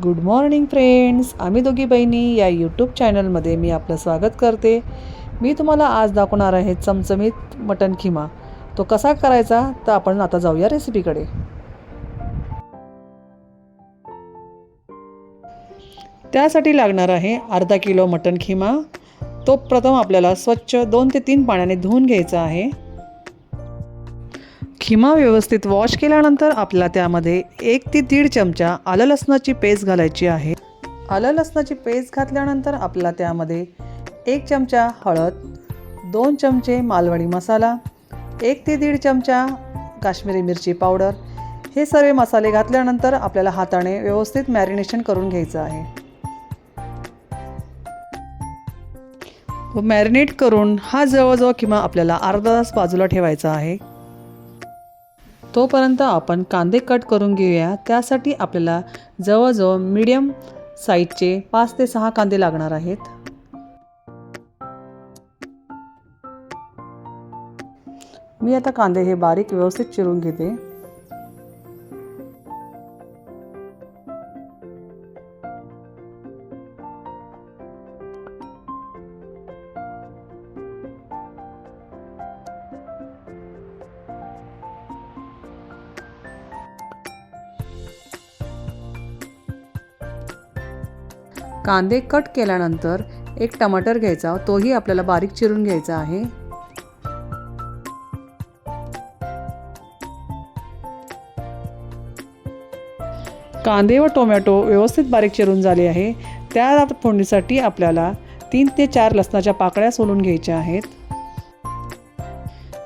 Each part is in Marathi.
गुड मॉर्निंग फ्रेंड्स आम्ही दोघी बहिणी या यूट्यूब चॅनलमध्ये मी आपलं स्वागत करते. मी तुम्हाला आज दाखवणार आहे चमचमीत मटन खिमा. तो कसा करायचा? तर आपण आता जाऊया रेसिपीकडे त्यासाठी लागणार आहे अर्धा किलो मटन खिमा. तो प्रथम आपल्याला स्वच्छ दोन ते तीन पाण्याने धुवून घ्यायचा आहे. खिमा व्यवस्थित वॉश केल्यानंतर आपल्याला त्यामध्ये एक ते दीड चमचा आलं लसणाची पेस्ट घालायची आहे. आलं लसणाची पेस्ट घातल्यानंतर आपल्याला त्यामध्ये एक चमचा हळद दोन चमचे मालवणी मसाला एक ते दीड चमचा काश्मीरी मिरची पावडर हे सर्व मसाले घातल्यानंतर आपल्याला हाताने व्यवस्थित मॅरिनेशन करून घ्यायचं आहे. मॅरिनेट करून हा जवळजवळ किंवा आपल्याला अर्धा तास बाजूला ठेवायचा आहे. तोपर्यंत आपण कांदे कट करून घेऊया. त्यासाठी आपल्याला जवळजवळ मीडियम साईजचे पाच ते सहा कांदे लागणार आहेत. मी आता कांदे हे बारीक व्यवस्थित चिरून घेते. कांदे कट केल्यानंतर एक टमाटर घ्यायचा. तोही आपल्याला बारीक चिरून घ्यायचा आहे. कांदे व टोमॅटो व्यवस्थित बारीक चिरून झाले आहे. त्या फोडणीसाठी आपल्याला तीन ते चार लसणाच्या पाकळ्या सोलून घ्यायच्या आहेत.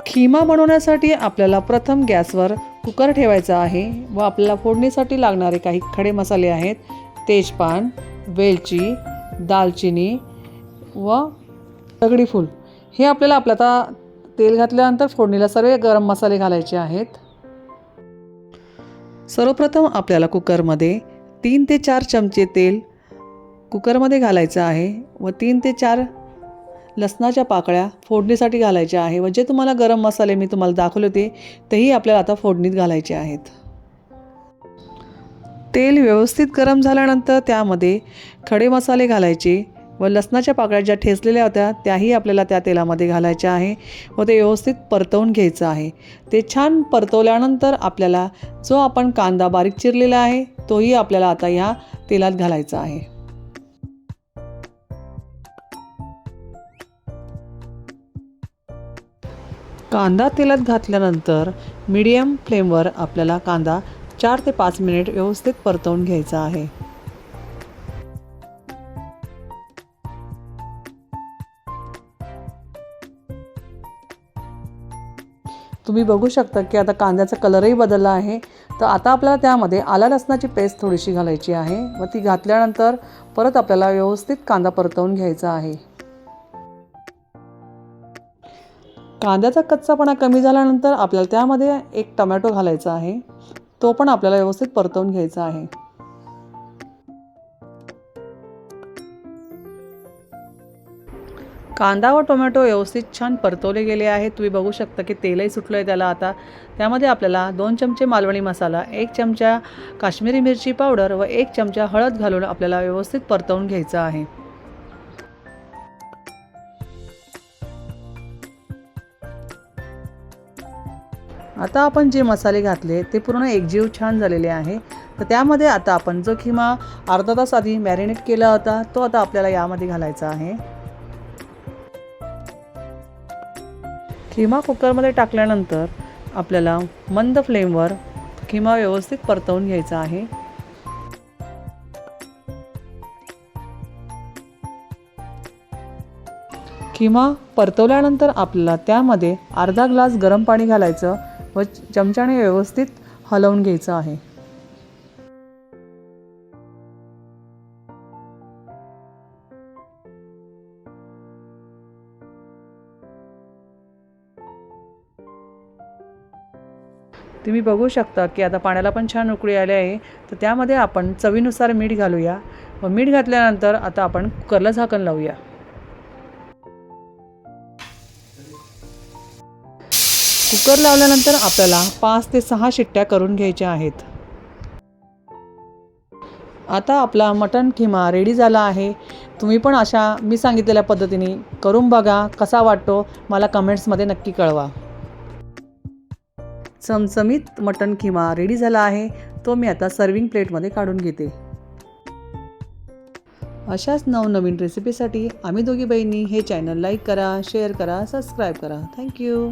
खिमा बनवण्यासाठी आपल्याला प्रथम गॅसवर कुकर ठेवायचा आहे व आपल्याला फोडणीसाठी लागणारे काही खडे मसाले आहेत. तेजपान वेलची दालचिनी व दगडी फूल. हे आपल्याला आपल्या आता तेल घातल्यानंतर फोडणीला सर्व गरम मसाले घालायचे आहेत. सर्वप्रथम आपल्याला कुकरमध्ये तीन ते चार चमचे तेल कुकरमध्ये घालायचं आहे व तीन ते चार लसणाच्या पाकळ्या फोडणीसाठी घालायच्या आहे व जे तुम्हाला गरम मसाले मी तुम्हाला दाखवले होते तेही आपल्याला आता फोडणीत घालायचे आहेत. तेल व्यवस्थित गरम झाल्यानंतर त्यामध्ये खडे मसाले घालायचे व लसणाच्या पाकळ्या ज्या ठेचलेल्या होत्या त्याही आपल्याला त्या तेलामध्ये घालायच्या आहे व ते व्यवस्थित परतवून घ्यायचं आहे. ते छान परतवल्यानंतर आपल्याला जो आपण कांदा बारीक चिरलेला आहे तोही आपल्याला आता ह्या तेलात घालायचा आहे. कांदा तेलात घातल्यानंतर मीडियम फ्लेमवर आपल्याला कांदा चार ते पाच मिनिट व्यवस्थित परतवून घ्यायचा आहे. तुम्ही बघू शकता की आता कांद्याचा कलरही बदलला आहे. तर आता आपल्याला त्यामध्ये आला लसणाची पेस्ट थोडीशी घालायची आहे. व ती घातल्यानंतर परत आपल्याला व्यवस्थित कांदा परतवून घ्यायचा आहे. कांद्याचा कच्चापणा कमी झाल्यानंतर आपल्याला त्यामध्ये एक टमॅटो घालायचा आहे. तो पण आपल्याला व्यवस्थित परतवून घ्यायचा आहे. कांदा व टोमॅटो व्यवस्थित छान परतवले गेले आहेत. तुम्ही बघू शकता की तेलही सुटलं आहे त्याला आता. त्यामध्ये आपल्याला दोन चमचे मालवणी मसाला एक चमचा काश्मीरी मिरची पावडर व एक चमचा हळद घालून आपल्याला व्यवस्थित परतवून घ्यायचं आहे. आता आपण जे मसाले घातले ते पूर्ण एकजीव छान झालेले आहे. तर त्यामध्ये आता आपण जो किमा अर्धा तास आधी मॅरिनेट केला होता तो आता आपल्याला यामध्ये घालायचा आहे. किमा कुकरमध्ये टाकल्यानंतर आपल्याला मंद फ्लेमवर किमा व्यवस्थित परतवून घ्यायचा आहे. किंवा परतवल्यानंतर आपल्याला त्यामध्ये अर्धा ग्लास गरम पाणी घालायचं. व चमच्याने व्यवस्थित हलवून घ्यायचं आहे. तुम्ही बघू शकता की आता पाण्याला पण छान उकळी आली आहे. तर त्यामध्ये आपण चवीनुसार मीठ घालूया. व मीठ घातल्यानंतर आता आपण कुकरला झाकण लावूया. कुकर लावल्यानंतर आपल्याला पाच ते सहा शिट्ट्या करून घ्यायच्या आहेत. आता आपला मटण खिमा रेडी झाला आहे. तुम्ही पण अशा मी सांगितलेल्या पद्धतीने करून बघा कसा वाटतो. मला कमेंट्समध्ये नक्की कळवा. चमचमीत मटण खिमा रेडी झाला आहे. तो मी आता सर्विंग प्लेटमध्ये काढून घेते. अशाच नवनवीन रेसिपीसाठी आम्ही दोघी बहिणी हे चॅनल लाईक करा शेअर करा सबस्क्राईब करा. Thank you